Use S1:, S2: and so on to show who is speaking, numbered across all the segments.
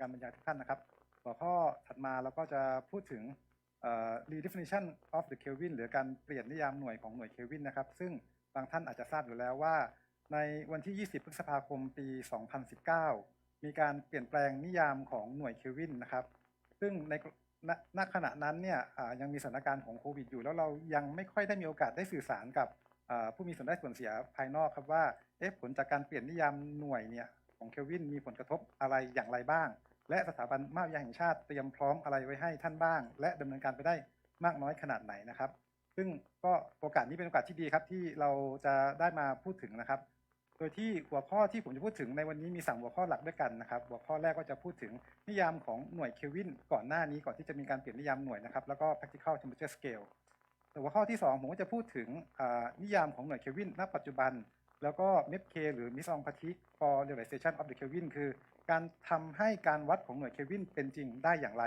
S1: การบรรยายทุกท่านนะครับ หัวข้อถัดมาเราก็จะพูดถึง redefinition of the Kelvin หรือการเปลี่ยนนิยามหน่วยของหน่วยเคลวินนะครับ ซึ่งบางท่านอาจจะทราบอยู่แล้วว่า ในวันที่ 20 พฤษภาคม ปี 2019 มีการเปลี่ยนแปลงนิยามของหน่วยเคลวินนะครับ ซึ่งในณขณะนั้นเนี่ยยังมีสถานการณ์ของโควิดอยู่ แล้วเรายังไม่ค่อยได้มีโอกาสได้สื่อสารกับผู้มีส่วนได้ส่วนเสียภายนอกครับว่าผลจากการเปลี่ยนนิยามหน่วยเนี่ยของเคลวินมีผลกระทบอะไรอย่างไรบ้าง และสถาบันมาวิทยาแห่งชาติเตรียมพร้อมอะไรไว้ให้ท่านบ้าง และดำเนินการไปได้มากน้อยขนาดไหนนะครับ ซึ่งก็โอกาสนี้เป็นโอกาสที่ดีครับที่เราจะได้มาพูดถึงนะครับ โดยที่หัวข้อที่ผมจะพูดถึงในวันนี้มีสามหัวข้อหลักด้วยกันนะครับ หัวข้อแรกก็จะพูดถึงนิยามของหน่วยเคลวินก่อนหน้านี้ก่อนที่จะมีการเปลี่ยนนิยามหน่วยนะครับแล้วก็ practical temperature scale แต่หัวข้อที่สองผมก็จะพูดถึงนิยามของหน่วยเคลวินณปัจจุบัน แล้วก็ MEPK หรือ Mise en pratique for realization of the Kelvin คือ การทำให้การวัดของหน่วยเควินเป็นจริงได้อย่างไร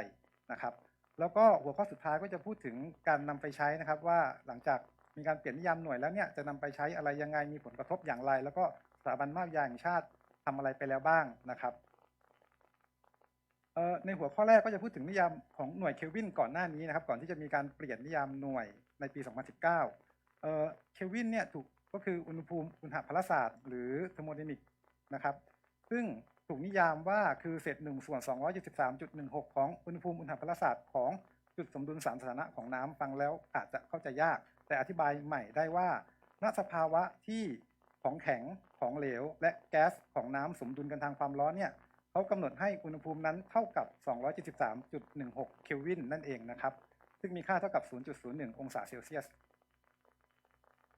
S1: นะครับแล้วก็หัวข้อสุดท้ายก็จะพูดถึงการนำไปใช้นะครับว่าหลังจากมีการเปลี่ยนนิยามหน่วยแล้วเนี่ยจะนำไปใช้อะไรยังไงมีผลกระทบอย่างไร แล้วก็สถาบันมาวิทยาแห่งชาติทำอะไรไปแล้วบ้างนะครับในหัวข้อแรกก็จะพูดถึงนิยามของหน่วยเควินก่อนหน้านี้นะครับ ก่อนที่จะมีการเปลี่ยนนิยามหน่วยในปี 2019 เออเควินเนี่ยถูก ก็คืออุณหภูมิอุณหภาราศาสตร์ หรือเทอร์โมไดนามิกนะครับ ซึ่งถูกนิยามว่าคือเศษหนึ่งส่วน 273.16 ของอุณหภูมิอุณหภาราศาสตร์ของจุดสมดุลสามสถานะของน้ำฟังแล้วอาจจะเข้าใจยาก แต่อธิบายใหม่ได้ว่าณสภาวะที่ของแข็งของเหลว และแก๊สของน้ำสมดุลกันทางความร้อนเนี่ยเขากำหนดให้อุณหภูมินั้นเท่ากับ 273.16 เคลวินนั่นเองนะครับ ซึ่งมีค่าเท่ากับ 0.01 องศาเซลเซียส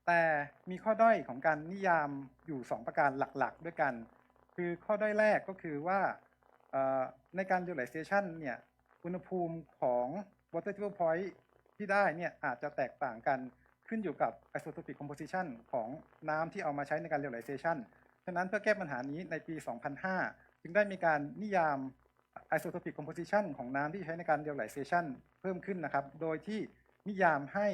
S1: แต่มีข้อด้อยของการนิยามอยู่ 2 ประการหลักๆ ด้วยกัน คือข้อด้อยแรกก็คือว่าในการ realization เนี่ยอุณหภูมิของ water table point ที่ได้เนี่ยอาจจะแตกต่างกันขึ้นอยู่กับ isotopic composition ของน้ำที่เอามาใช้ในการ realization ฉะนั้นเพื่อแก้ปัญหานี้ในปี 2005 จึงได้มีการนิยาม isotopic composition ของน้ำที่ใช้ในการ realization เพิ่มขึ้นนะครับ โดยที่นิยามให้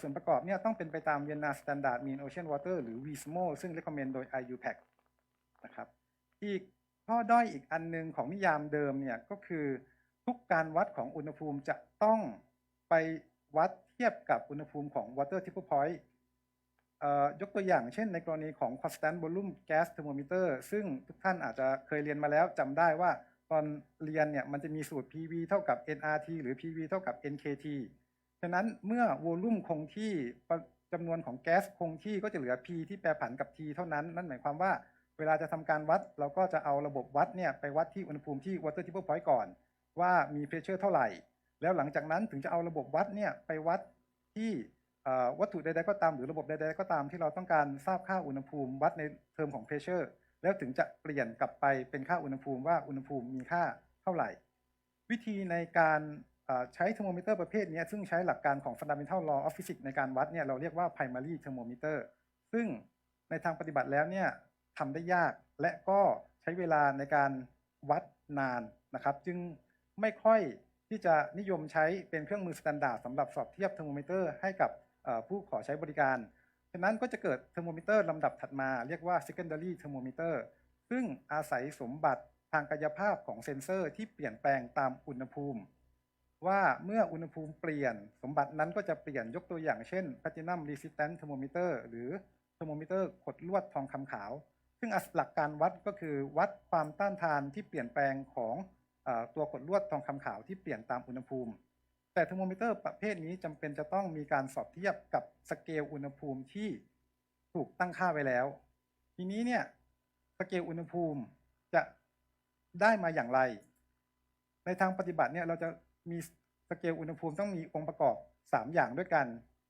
S1: ส่วนประกอบเนี่ยต้องเป็นไปตาม Vienna Standard Mean Ocean Water หรือ WISMO ซึ่ง recommend โดย IUPAC นะครับ อีกข้อด้อยอีกอันหนึงของนิยามเดิมเนี่ยก็คือทุกการวัดของอุณหภูมิจะต้องไปวัดเทียบกับอุณหภูมิของ water triple point เอ่อยกตัวอย่างเช่นในกรณีของ constant volume gas thermometer ซึ่งทุกท่านอาจจะเคยเรียนมาแล้วจำได้ว่าตอนเรียนเนี่ยมันจะมีสูตร PV เท่ากับ nRT หรือ PV เท่ากับ nKT ฉะนั้นเมื่อโวลูมคงที่จำนวนของแก๊สคงที่ก็จะเหลือ P ที่แปรผันกับ T เท่านั้น นั่นหมายความว่าเวลาจะทำการวัด เราก็จะเอาระบบวัดเนี่ยไปวัดที่อุณหภูมิที่ water triple point ก่อน ว่ามี pressure เท่าไหร่ แล้วหลังจากนั้นถึงจะเอาระบบวัดเนี่ยไปวัดที่วัตถุใดๆก็ตามหรือระบบใดๆก็ตามที่เราต้องการทราบค่าอุณหภูมิ วัดในเทอมของ pressure แล้วถึงจะเปลี่ยนกลับไปเป็นค่าอุณหภูมิว่าอุณหภูมิมีค่าเท่าไหร่ วิธีในการ ใช้เทอร์โมมิเตอร์ประเภทนี้ซึ่งใช้หลักการของ fundamental law of physics ในการวัดเนี่ยเราเรียกว่า primary thermometer ซึ่งในทางปฏิบัติแล้วเนี่ยทำได้ยากและก็ใช้เวลาในการวัดนานนะครับ จึงไม่ค่อยที่จะนิยมใช้เป็นเครื่องมือสแตนดาร์ดสำหรับสอบเทียบเทอร์โมมิเตอร์ให้กับผู้ขอใช้บริการ ฉะนั้นก็จะเกิดเทอร์โมมิเตอร์ลำดับถัดมาเรียกว่า secondary thermometer ซึ่งอาศัยสมบัติทางกายภาพของเซ็นเซอร์ที่เปลี่ยนแปลงตามอุณหภูมิ ว่าเมื่ออุณหภูมิเปลี่ยนสมบัตินั้นก็จะเปลี่ยนยกตัวอย่างเช่น platinum resistant thermometer หรือเทอร์โมมิเตอร์ขดลวดทองคำขาว ซึ่งหลักการวัดก็คือวัดความต้านทานที่เปลี่ยนแปลงของอตัวขดลวดทองคำขาวที่เปลี่ยนตามอุณหภูมิ แต่เทอร์โมมิเตอร์ประเภทนี้จำเป็นจะต้องมีการสอบเทียบกับสเกลอุณหภูมิที่ถูกตั้งค่าไว้แล้ว ทีนี้เนี่ยสเกลอุณหภูมิจะได้มาอย่างไร ในทางปฏิบัติเนี่ยเราจะมี สเกลอุณหภูมิต้องมีองค์ประกอบ 3 อย่างด้วยกัน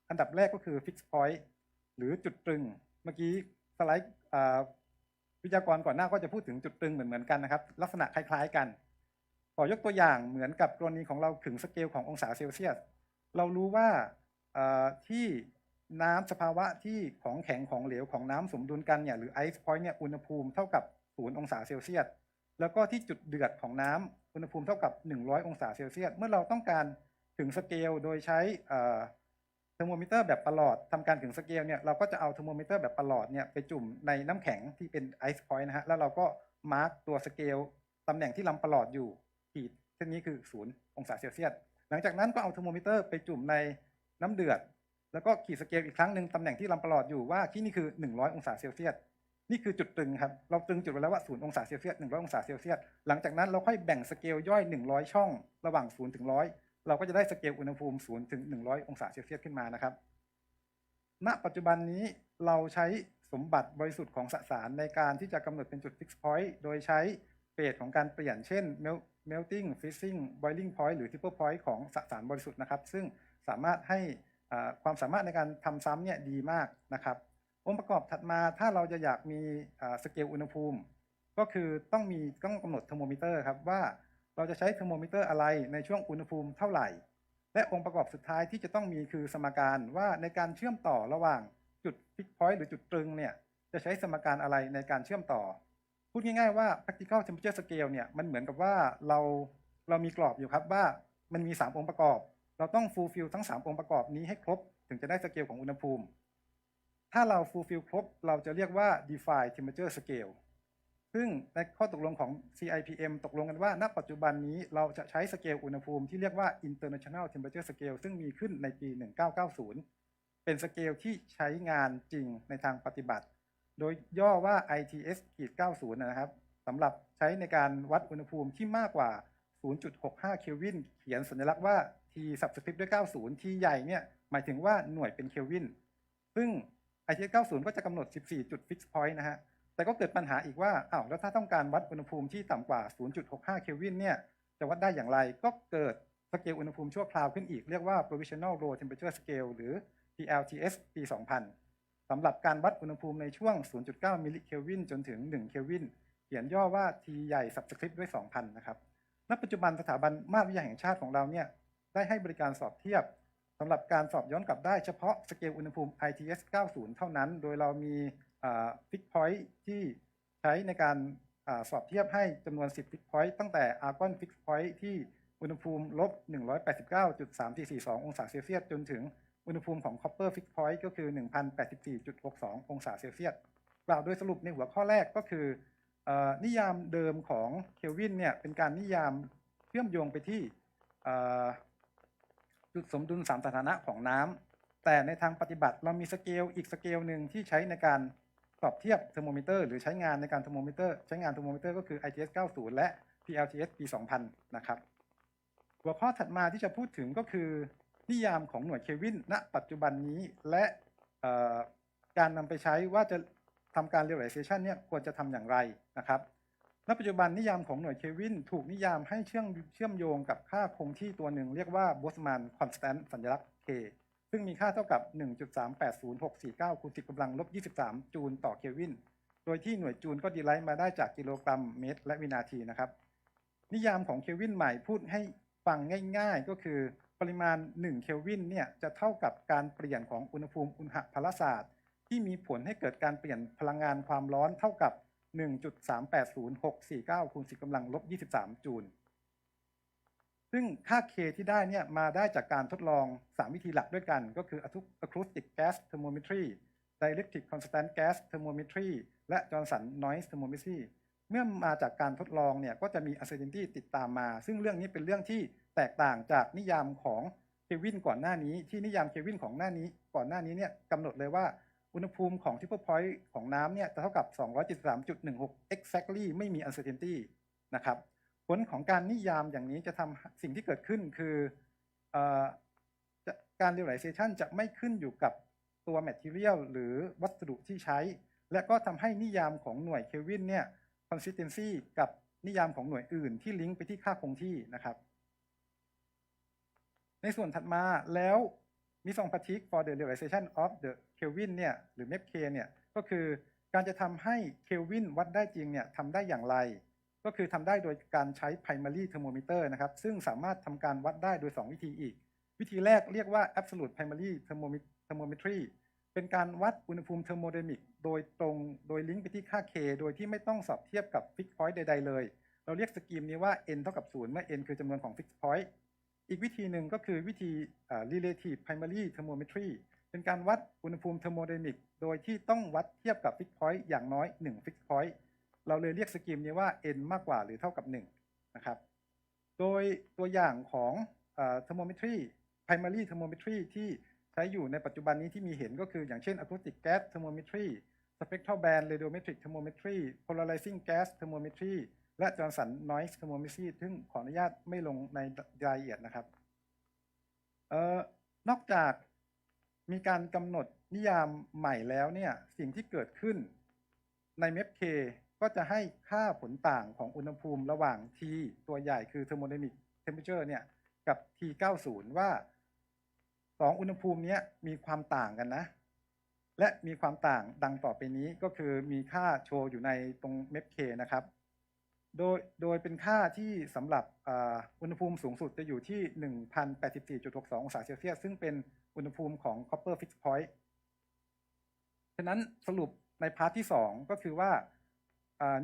S1: อันดับแรกก็คือ fixed point หรือจุดตรึง เมื่อกี้สไลด์วิทยากรก่อนหน้าก็จะพูดถึงจุดตรึงเหมือนเหมือนกันนะครับ ลักษณะคล้ายๆกัน ขอยกตัวอย่างเหมือนกับกรณีของเราขึงสเกลขององศาเซลเซียส เรารู้ว่าที่น้ำสภาวะที่ของแข็งของเหลวของน้ำสมดุลกันเนี่ยหรือไอซ์พอยต์เนี่ยอุณหภูมิเท่ากับ0องศาเซลเซียส แล้วก็ที่จุดเดือดของน้ำอุณหภูมิเท่ากับ 100 องศาเซลเซียส เมื่อเราต้องการถึงสเกลโดยใช้เอ่อเทอร์โมมิเตอร์แบบประหลอดทำการถึงสเกลเนี่ยเราก็จะเอาเทอร์โมมิเตอร์แบบประหลอดเนี่ยไปจุ่มในน้ำแข็งที่เป็นไอซ์พอยต์นะฮะแล้วเราก็มาร์กตัวสเกลตำแหน่งที่ลำประหลอดอยู่ขีดเส้นนี้คือ 0 องศาเซลเซียส หลังจากนั้นก็เอาเทอร์โมมิเตอร์ไปจุ่มในน้ำเดือด แล้วก็ขีดสเกลอีกครั้งหนึ่งตำแหน่งที่ลำประหลอดอยู่ว่าที่นี่คือ 100 องศาเซลเซียส นี่คือจุดตึงครับ เราตึงจุดไว้แล้วว่า0องศาเซลเซียส100 องศาเซลเซียส หลังจากนั้นเราค่อยแบ่งสเกลย่อย 100 ช่อง ระหว่าง0ถึง100 เราก็จะได้สเกลอุณหภูมิ0ถึง100 องศาเซลเซียสขึ้นมานะครับ ณ ปัจจุบันนี้เราใช้สมบัติบริสุทธิ์ของสสารในการที่จะกำหนดเป็นจุด fix point โดยใช้เฟสของการเปลี่ยนเช่น melting freezing boiling point หรือ triple point ของสสารบริสุทธิ์นะครับ ซึ่งสามารถให้ความสามารถในการทำซ้ำเนี่ยดีมากนะครับ องค์ประกอบถัดมาถ้าเราจะอยากมีสเกลอุณหภูมิ ก็คือต้องมีต้องกำหนดเทอร์โมมิเตอร์ครับว่าเราจะใช้เทอร์โมมิเตอร์อะไรในช่วงอุณหภูมิเท่าไหร่ และองค์ประกอบสุดท้ายที่จะต้องมีคือสมการว่าในการเชื่อมต่อระหว่างจุดฟิกพอยต์หรือจุดตรึงเนี่ยจะใช้สมการอะไรในการเชื่อมต่อ พูดง่ายๆว่า practical temperature scale เนี่ยมันเหมือนกับว่าเราเรามีกรอบอยู่ครับว่ามันมี 3 องค์ประกอบ เราต้อง fulfill ทั้ง 3 องค์ประกอบนี้ให้ครบ ถึงจะได้สเกลของอุณหภูมิ ถ้าเรา fulfill ครบ เราจะเรียกว่า define temperature scale ซึ่งในข้อตกลงของ CIPM ตกลงกันว่า ณ ปัจจุบันนี้เราจะใช้สเกลอุณหภูมิที่เรียกว่า International Temperature Scale ซึ่งมีขึ้นในปี 1990 เป็นสเกลที่ใช้งานจริงในทางปฏิบัติ โดยย่อว่า ITS 90นะครับสำหรับใช้ในการวัดอุณหภูมิที่มากกว่า 0.65 เคลวิน เขียนสัญลักษณ์ว่า T subscript ด้วย 90 T ใหญ่เนี่ยหมายถึงว่าหน่วยเป็นเคลวิน ซึ่ง ITS 90 ก็จะกำหนด 14 จุด fix point นะฮะ แต่ก็เกิดปัญหาอีกว่า อ้าว แล้วถ้าต้องการวัดอุณหภูมิที่ต่ำกว่า 0.65 เคลวินเนี่ย จะวัดได้อย่างไร ก็เกิดสเกลอุณหภูมิชั่วคราวขึ้นอีก เรียกว่า provisional low temperature scale หรือ PLTS ปี2000 สำหรับการวัดอุณหภูมิในช่วง 0.9 มิลลิเคลวินจนถึง 1 เคลวิน เขียนย่อว่า T ใหญ่ subscript ด้วย 2,000 นะครับ ณ ปัจจุบันสถาบันมาตรวิทยาแห่งชาติของเราเนี่ย ได้ให้บริการสอบเทียบ สำหรับการสอบย้อนกลับได้เฉพาะสเกลอุณหภูมิ ITS 90 เท่านั้น โดยเรามีฟิกพอยท์ที่ใช้ในการอสอบเทียบให้จำนวน 10ฟิกพอยต์ตั้งแต่ Argon Fix Point ที่อุณหภูมิลบ 189.3442 องศาเซลเซียส จนถึงอุณหภูมิของ Copper Fix Point ก็คือ 1,084.62 องศาเซลเซียส กล่าวโดยสรุปในหัวข้อแรกก็คืออนิยามเดิมของเคลวินเนี่ยเป็นการนิยามเชื่อมโยงไปที่ จุดสมดุลสามสถานะของน้ำแต่ในทางปฏิบัติเรามีสเกลอีกสเกลหนึ่งที่ใช้ในการสอบเทียบเทอร์โมมิเตอร์หรือใช้งานในการเทอร์โมมิเตอร์ใช้งานเทอร์โมมิเตอร์ก็คือ ITS 90 และ PLTS ปี2000 นะครับ หัวข้อถัดมาที่จะพูดถึงก็คือ นิยามของหน่วยเควินณ ปัจจุบันนี้และการนำไปใช้ว่าจะทำการ realization เนี่ยควรจะทำอย่างไรนะครับ ณปัจจุบันนิยามของหน่วยเคลวินถูกนิยามให้เชื่อมเชื่อมโยงกับค่าคงที่ตัวหนึ่งเรียกว่า Boltzmann constant สัญลักษณ์ K ซึ่งมีค่าเท่ากับ 1.380649คูณ10กำลังลบ23 จูลต่อเคลวิน โดยที่หน่วยจูลก็ดีไลท์มาได้จากกิโลกรัมเมตร และวินาทีนะครับ นิยามของเคลวินใหม่พูดให้ฟังง่าย ๆ ก็คือปริมาณ 1 เคลวินเนี่ยจะเท่ากับการเปลี่ยนของอุณหภูมิอุณหภาลศาสตร์ ที่มีผลให้เกิดการเปลี่ยนพลังงานความร้อนเท่ากับ 1.380649คูณ10กำลังลบ23 จูล ซึ่งค่า K ที่ได้เนี่ยมาได้จากการทดลอง 3 วิธีหลักด้วยกันก็คือ acoustic gas thermometry dielectric constant gas thermometry และ Johnson noise thermometry เมื่อมาจากการทดลองเนี่ยก็จะมี uncertainty ติดตามมา ซึ่งเรื่องนี้เป็นเรื่องที่แตกต่างจากนิยามของเควินก่อนหน้านี้ ที่นิยามเควินของหน้านี้ ก่อนหน้านี้เนี่ยกำหนดเลยว่า อุณหภูมิของ triple point ของน้ำเนี่ยจะเท่ากับ 273.16 exactly ไม่มี uncertainty นะครับ ผลของการนิยามอย่างนี้จะทำสิ่งที่เกิดขึ้นคืออการ realization จะไม่ขึ้นอยู่กับตัว material หรือวัสดุที่ใช้ และก็ทำให้นิยามของหน่วยเคลวินเนี่ย consistency กับนิยามของหน่วยอื่นที่ลิงก์ไปที่ค่าคงที่นะครับ ในส่วนถัดมาแล้ว มิซองพาทิก for the realization of the Kelvin เนี่ยหรือ MEPK เนี่ยก็คือการจะทำให้เคลวินวัดได้จริงเนี่ยทำได้อย่างไร ก็คือทำได้โดยการใช้ primary thermometer นะครับ ซึ่งสามารถทำการวัดได้โดย 2 วิธีอีก วิธีแรกเรียกว่า absolute primary thermometry เป็นการวัดอุณหภูมิเทอร์โมไดมิกโดยตรงโดยลิงก์ไปที่ค่า K โดยที่ไม่ต้องสอบเทียบกับ fix point ใด ๆ เลย เราเรียกสกีมนี้ว่า n เท่ากับ0เมื่อ n คือจำนวนของ fix point อีกวิธีหนึ่งก็คือวิธี relative primary thermometry เป็นการวัดอุณหภูมิเทอร์โมไดนามิกโดยที่ต้องวัดเทียบกับ fix point อย่างน้อย1 fix point เราเลยเรียกสกีมนี้ว่า n มากกว่าหรือเท่ากับ1นะครับโดยตัวอย่างของเทอร์โมเมตรี primary thermometry ที่ใช้อยู่ในปัจจุบันนี้ที่มีเห็นก็คืออย่างเช่น acoustic gas thermometry spectral band radiometric thermometry polarizing gas thermometry และ Johnson noise thermometry ซึ่งขออนุญาตไม่ลงในรายละเอียดนะครับเอ่อนอกจากมีการกำหนดนิยามใหม่แล้วเนี่ยสิ่งที่เกิดขึ้นใน MEPK ก็จะให้ค่าผลต่างของอุณหภูมิระหว่าง T ตัวใหญ่คือ thermodynamic temperature เนี่ยกับ T90 ว่าสองอุณหภูมินี้มีความต่างกันนะ และมีความต่างดังต่อไปนี้ก็คือมีค่าโชว์อยู่ในตรง MEPK นะครับ โดยโดยเป็นค่าที่สำหรับอุณหภูมิสูงสุดจะอยู่ที่ 1,084.62 องศาเซลเซียส ซึ่งเป็นอุณหภูมิของ copper fix point ฉะนั้นสรุปในพาร์ทที่ 2 ก็คือว่า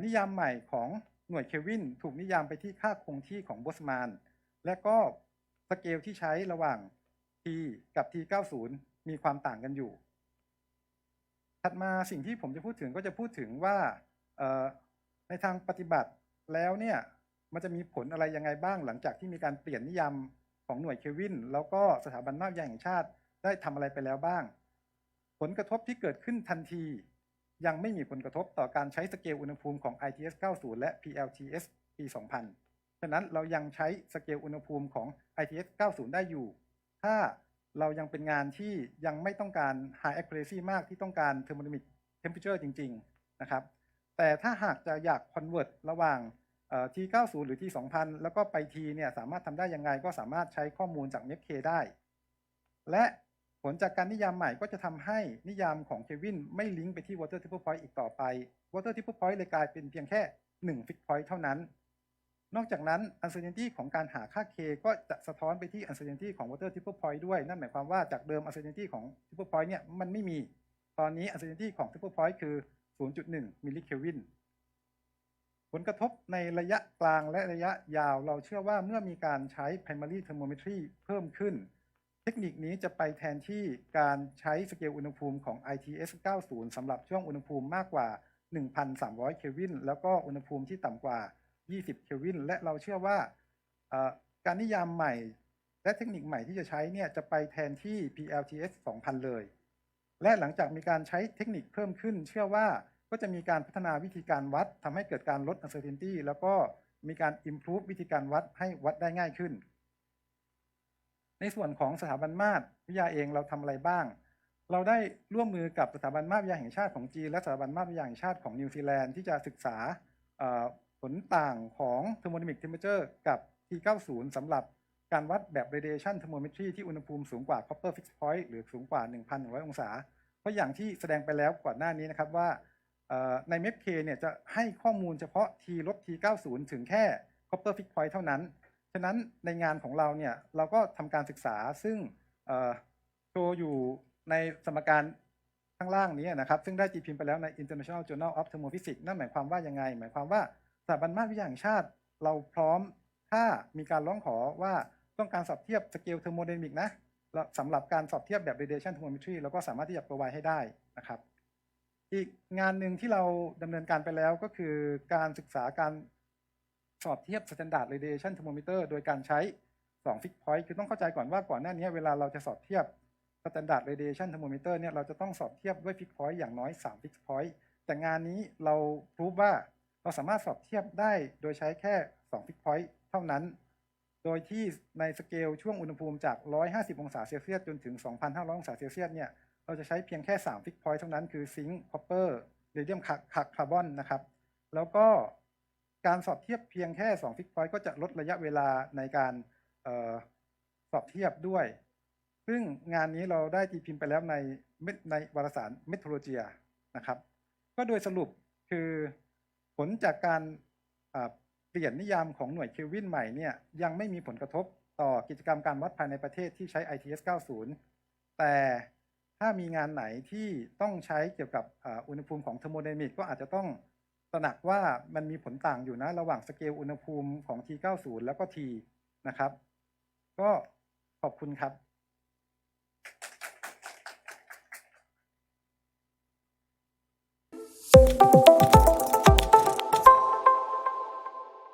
S1: นิยามใหม่ของหน่วยเคลวินถูกนิยามไปที่ค่าคงที่ของโบสมาน และก็สเกลที่ใช้ระหว่าง T กับ T90 มีความต่างกันอยู่ ถัดมาสิ่งที่ผมจะพูดถึงก็จะพูดถึงว่าในทางปฏิบัติ แล้วเนี่ยมันจะมีผลอะไรยังไงบ้างหลังจากที่มีการเปลี่ยนนิยามของหน่วยเคลวิน แล้วก็สถาบันนาวิทยาแห่งชาติได้ทำอะไรไปแล้วบ้าง ผลกระทบที่เกิดขึ้นทันที ยังไม่มีผลกระทบต่อการใช้สเกลอุณหภูมิของ ITS 90 และ PLTS ปี 2000 ฉะนั้นเรายังใช้สเกลอุณหภูมิของ ITS 90 ได้อยู่ ถ้าเรายังเป็นงานที่ยังไม่ต้องการ high accuracy มากที่ต้องการ thermodynamic temperature จริง ๆ นะครับ แต่ถ้าหากจะอยาก convert ระหว่างเอ่อ T90 หรือ T2000 แล้วก็ไป T เนี่ยสามารถทำได้ยังไงก็สามารถใช้ข้อมูลจาก MEPK ได้ และผลจากการนิยามใหม่ก็จะทำให้นิยามของเควินไม่ลิงก์ไปที่ water triple point อีกต่อไป water triple point เลยกลายเป็นเพียงแค่1 fix point เท่านั้น นอกจากนั้น uncertainty ของการหาค่า k ก็จะสะท้อนไปที่ uncertainty ของ water triple point ด้วย นั่นหมายความว่าจากเดิม uncertainty ของ triple point เนี่ยมันไม่มี ตอนนี้ uncertainty ของ triple point คือ 0.1 มิลลิเคลวิน ผลกระทบในระยะกลางและระยะยาว เราเชื่อว่าเมื่อมีการใช้ primary thermometry เพิ่มขึ้น เทคนิคนี้จะไปแทนที่การใช้สเกลอุณหภูมิของ ITS 90 สำหรับช่วงอุณหภูมิมากกว่า 1,300 เคลวิน แล้วก็อุณหภูมิที่ต่ำกว่า 20 เคลวิน และเราเชื่อว่าการนิยามใหม่ และเทคนิคใหม่ที่จะใช้เนี่ยจะไปแทนที่ PLTS 2000 เลย และหลังจากมีการใช้เทคนิคเพิ่มขึ้น เชื่อว่าก็จะมีการพัฒนาวิธีการวัดทำให้เกิดการลด uncertainty แล้วก็มีการ improve วิธีการวัดให้วัดได้ง่ายขึ้น ในส่วนของสถาบันมาตรวิทยาเองเราทำอะไรบ้าง เราได้ร่วมมือกับสถาบันมาตรวิทยาแห่งชาติของจีนและสถาบันมาตรวิทยาแห่งชาติของนิวซีแลนด์ที่จะศึกษาผลต่างของ thermodynamic temperature กับ T90 สำหรับ การวัดแบบ radiation thermometry ที่อุณหภูมิสูงกว่า copper fixed point หรือสูงกว่า 1,100 องศา เพราะอย่างที่แสดงไปแล้วก่อนหน้านี้นะครับว่าใน MEPK เนี่ยจะให้ข้อมูลเฉพาะ T ลบ T90 ถึงแค่ copper fixed point เท่านั้น ฉะนั้นในงานของเราเนี่ยเราก็ทำการศึกษาซึ่งโชว์อยู่ในสมการข้างล่างนี้นะครับ ซึ่งได้ตีพิมพ์ไปแล้วใน International Journal of Thermophysics นั่นหมายความว่ายังไง หมายความว่าสถาบันมาตรวิทยาแห่งชาติ เราพร้อมถ้ามีการร้องขอว่า ต้องการสอบเทียบสเกลเทอร์โมไดนามิกนะแล้วสำหรับการสอบเทียบแบบ radiation thermometry เราก็สามารถที่จะ provide ให้ได้นะครับ อีกงานหนึ่งที่เราดำเนินการไปแล้วก็คือการศึกษาการสอบเทียบ standard radiation thermometer โดยการใช้2 fix point คือต้องเข้าใจก่อนว่าก่อนหน้านี้เวลาเราจะสอบเทียบ standard radiation thermometer เนี่ยเราจะต้องสอบเทียบด้วย fix point อย่างน้อย 3 fix point แต่งานนี้เราพรูฟว่าเราสามารถสอบเทียบได้โดยใช้แค่ 2 fix point เท่านั้น โดยที่ในสเกลช่วงอุณหภูมิจาก 150 องศาเซลเซียสจนถึง 2,500 องศาเซลเซียสเนี่ยเราจะใช้เพียงแค่ 3 ฟิกพอยต์เท่านั้นคือซิงค์คอปเปอร์เรเดียมคาร์บอนนะครับ แล้วก็การสอบเทียบเพียงแค่ 2 ฟิกพอยต์ก็จะลดระยะเวลาในการออสอบเทียบด้วย ซึ่งงานนี้เราได้ตีพิมพ์ไปแล้วในในวารสารเมทรโลจีนะครับ ก็โดยสรุปคือผลจากการ เปลี่ยนนิยามของหน่วยเคลวินใหม่เนี่ยยังไม่มีผลกระทบต่อกิจกรรมการวัดภายในประเทศที่ใช้ ITS 90 แต่ถ้ามีงานไหนที่ต้องใช้เกี่ยวกับอุณหภูมิของเทอร์โมไดนามิกก็อาจจะต้องตระหนักว่ามันมีผลต่างอยู่นะระหว่างสเกลอุณหภูมิของ T90 แล้วก็ T นะครับ ก็ขอบคุณครับ